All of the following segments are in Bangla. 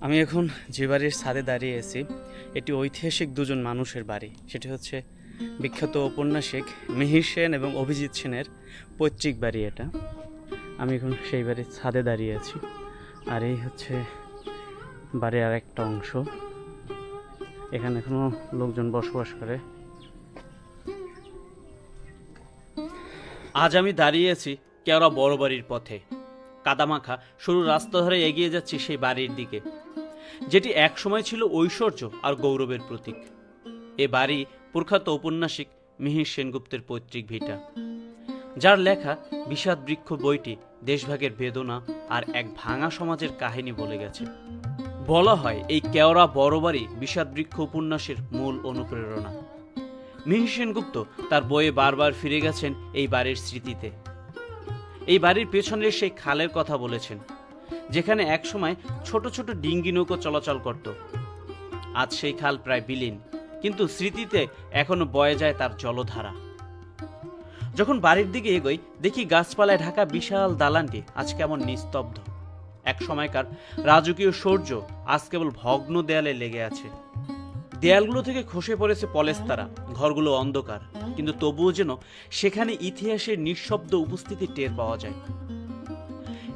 আমি এখন যে বাড়ির ছাদে দাঁড়িয়ে আছি, এটি ঐতিহাসিক দুজন মানুষের বাড়ি। সেটি হচ্ছে বিখ্যাত ঔপন্যাসিক মিহির সেন এবং অভিজিৎ সেনের পৈতৃক বাড়ি এটা। আমি এখন সেই বাড়ির ছাদে দাঁড়িয়ে আছি। আর এই হচ্ছে বাড়ির আর একটা অংশ। এখানে এখনও লোকজন বসবাস করে। আজ আমি দাঁড়িয়েছি কেওড়া বড় বাড়ির পথে। কাদামাখা, সরু রাস্তা ধরে এগিয়ে যাচ্ছি সেই বাড়ির দিকে। যেটি একসময় ছিল ঐশ্বর্য আর গৌরবের প্রতীক। এ বাড়ি প্রখ্যাত ঔপন্যাসিক মিহির সেনগুপ্তের পৈতৃক ভিটা। যার লেখা বিষাদ বৃক্ষ বইটি দেশভাগের বেদনা আর এক ভাঙা সমাজের কাহিনী বলে গেছে। বলা হয় এই কেওড়া বড় বাড়ি বিষাদ বৃক্ষ উপন্যাসের মূল অনুপ্রেরণা। মিহির সেনগুপ্ত তার বইয়ে বারবার ফিরে গেছেন এই বাড়ির স্মৃতিতে। এই বাড়ির পেছনের সেই খালের কথা বলেছেন। যেখানে একসময় ছোট ছোট ডিঙ্গি নৌকো চলাচল করত। আজ সেই খাল প্রায় বিলীন, কিন্তু স্মৃতিতে এখনও বয়ে যায় তার জলধারা। যখন বাড়ির দিকে এগোই, দেখি গাছপালায় ঢাকা বিশাল দালানটি আজ কেমন নিস্তব্ধ। এক সময়কার রাজকীয় সৌর্য আজ কেবল ভগ্ন দেয়ালে লেগে আছে। দেয়ালগুলো থেকে খসে পড়েছে পলেস্তারা, ঘরগুলো অন্ধকার, কিন্তু তবুও যেন সেখানে ইতিহাসের নিঃশব্দ উপস্থিতি টের পাওয়া যায়।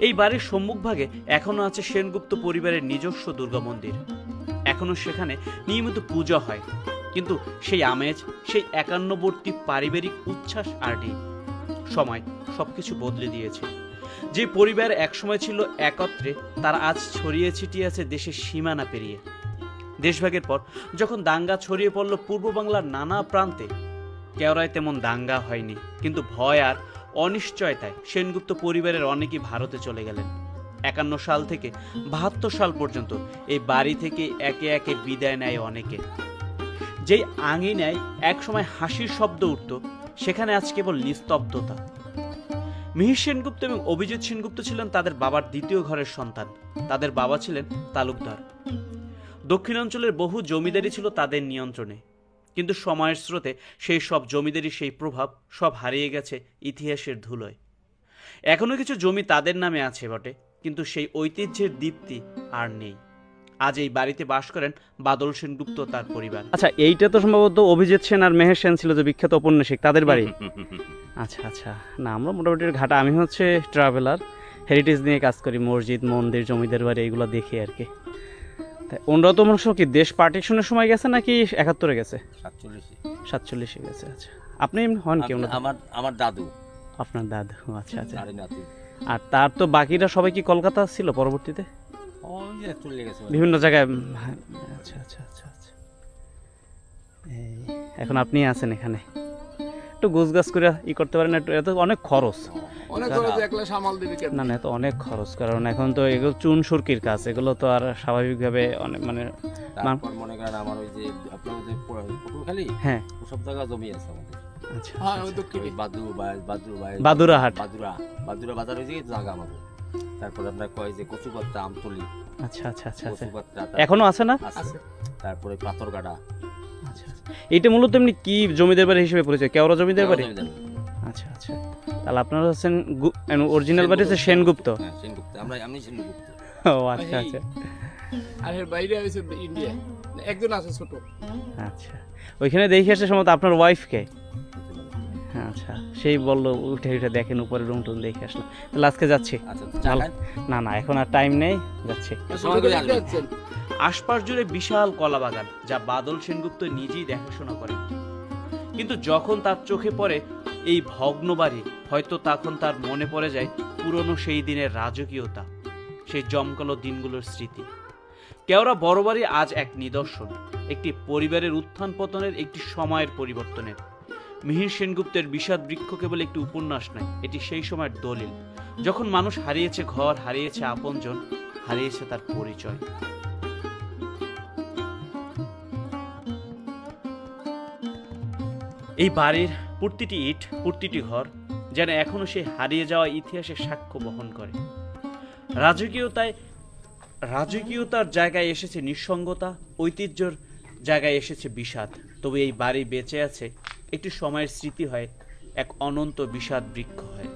এই বাড়ির সম্মুখভাগে এখনও আছে সেনগুপ্ত পরিবারের নিজস্ব দুর্গা মন্দির। এখনও সেখানে নিয়মিত পূজা হয়। কিন্তু সেই আমেজ, সেই একান্নবর্তী পারিবারিক উচ্ছ্বাস আর নেই। সময় সবকিছু বদলে দিয়েছে। যে পরিবার একসময় ছিল একত্রে, তার আজ ছড়িয়ে ছিটিয়ে আছে দেশের সীমানা পেরিয়ে। দেশভাগের পর যখন দাঙ্গা ছড়িয়ে পড়ল পূর্ব বাংলার নানা প্রান্তে, কেওড়ায় তেমন দাঙ্গা হয়নি। কিন্তু ভয় আর অনিশ্চয়তায় সেনগুপ্ত পরিবারের অনেকেই ভারতে চলে গেলেন। একান্ন সাল থেকে বাহাত্তর সাল পর্যন্ত এই বাড়ি থেকে একে একে বিদায় নেয় অনেকে। যেই আঙিনায় একসময় হাসির শব্দ উঠত, সেখানে আজ কেবল নিস্তব্ধতা। মিহির সেনগুপ্ত এবং অভিজিৎ সেনগুপ্ত ছিলেন তাদের বাবার দ্বিতীয় ঘরের সন্তান। তাদের বাবা ছিলেন তালুকদার। দক্ষিণাঞ্চলের বহু জমিদারি ছিল তাদের নিয়ন্ত্রণে। কিন্তু সময়ের স্রোতে সেই সব জমিদারি সেই প্রভাব সব হারিয়ে গেছে ইতিহাসের ধুলোয়। এখনও কিছু জমি তাদের নামে আছে বটে, কিন্তু সেই ঐতিহ্যের দীপ্তি আর নেই। আজ এই বাড়িতে বাস করেন বাদল সেনগুপ্ত তার পরিবার। আচ্ছা এইটা তো সম্ভবত অভিজিৎ সেন আর মেহের সেন ছিল যে বিখ্যাত ঔপন্যাসিক তাদের বাড়ি? আচ্ছা আচ্ছা না, আমরা মোটামুটি ঘাটা, আমি হচ্ছে ট্রাভেলার হেরিটেজ নিয়ে কাজ করি, মসজিদ, মন্দির, জমিদার বাড়ি, এগুলো দেখি আর কি। তা ওনারা তো মনে হয় কি দেশ পার্টিশনের সময় গেছে নাকি একাত্তরে গেছে? সাতচল্লিশে। সাতচল্লিশে গেছে আচ্ছা। আপনি হন কি? আমার আমার দাদু। আপনার দাদু আচ্ছা আচ্ছা। আর তার তো বাকিরা সবাই কি কলকাতা ছিল পরবর্তীতে? বিভিন্ন জায়গায় হ্যাঁ, আচ্ছা আচ্ছা আচ্ছা আচ্ছা। এখন আপনি আছেন এখানে। একটু গোছ গাছ করে ই করতে পারেন একটু এত অনেক খরচ। না না। এত অনেক খরচ কারণ এখন তো এগুলো চুন সুরকির কাজ এগুলো তো আর স্বাভাবিকভাবে অনেক মানে মনে করেন আমার ওই যে আপনার যে পটুয়াখালী হ্যাঁ। ওসব জায়গা জমি আছে আমাদের। আচ্ছা আচ্ছা, আচ্ছা। দক্ষিণে ওই বাদু বা- বাদুর ভাই বাদুরা বাদুরা বাদুরা বাজার হয়েছে জায়গা আমাদের। তারপরে আপনার কয় যে কচুপাত্রা আমতলি। আচ্ছা আচ্ছা এখনও আছে না? তারপরে পাথরগাডা। এটা মূলত এমনি কি জমিদার বাড়ি হিসেবে পরিচয় কেওড়া জমিদার বাড়ি? আচ্ছা আচ্ছা। তাহলে আপনারা হচ্ছেন অরিজিনাল বাড়ি হচ্ছে সেনগুপ্ত। হ্যাঁ সেনগুপ্ত। আমরা আমি সেনগুপ্ত। ও আচ্ছা আচ্ছা। আর এর বাইরে আছে ইন্ডিয়া। একজন আছে ছোট। আচ্ছা। ওইখানে দেখে আসছে সম্ভবত আপনার ওয়াইফকে আচ্ছা সেই বলল উঠে উঠে দেখেন উপরে রুম টুম দেখে আসলাম। তাহলে আজকে যাচ্ছি। আচ্ছা। খান? না না এখন আর টাইম নেই যাচ্ছি। আশপাশ জুড়ে বিশাল কলা বাগান যা বাদল সেনগুপ্ত নিজেই দেখাশোনা করেন। কিন্তু যখন তার চোখে পড়ে এই ভগ্ন বাড়ি হয়তো তখন তার মনে পড়ে যায় পুরনো সেই দিনের রাজকীয়তা সেই জমকালো দিনগুলোর স্মৃতি। কেওড়া বড় বাড়ি আজ এক নিদর্শন একটি পরিবারের উত্থান পতনের একটি সময়ের পরিবর্তনের। মিহির সেনগুপ্তের বিষাদ বৃক্ষ কেবল একটি উপন্যাস নয় এটি সেই সময়ের দলিল। যখন মানুষ হারিয়েছে ঘর, হারিয়েছে আপনজন, হারিয়েছে তার পরিচয়। এই বাড়ির প্রতিটি ইট, প্রতিটি ঘর যেন এখনও সেই হারিয়ে যাওয়া ইতিহাসের সাক্ষ্য বহন করে। রাজকীয়তায়, রাজকীয়তার জায়গায় এসেছে নিঃসঙ্গতা, ঐতিহ্যর জায়গায় এসেছে বিষাদ। তবে এই বাড়ি বেঁচে আছে একটি সময়ের স্মৃতি হয় এক অনন্ত বিষাদ বৃক্ষ হয়।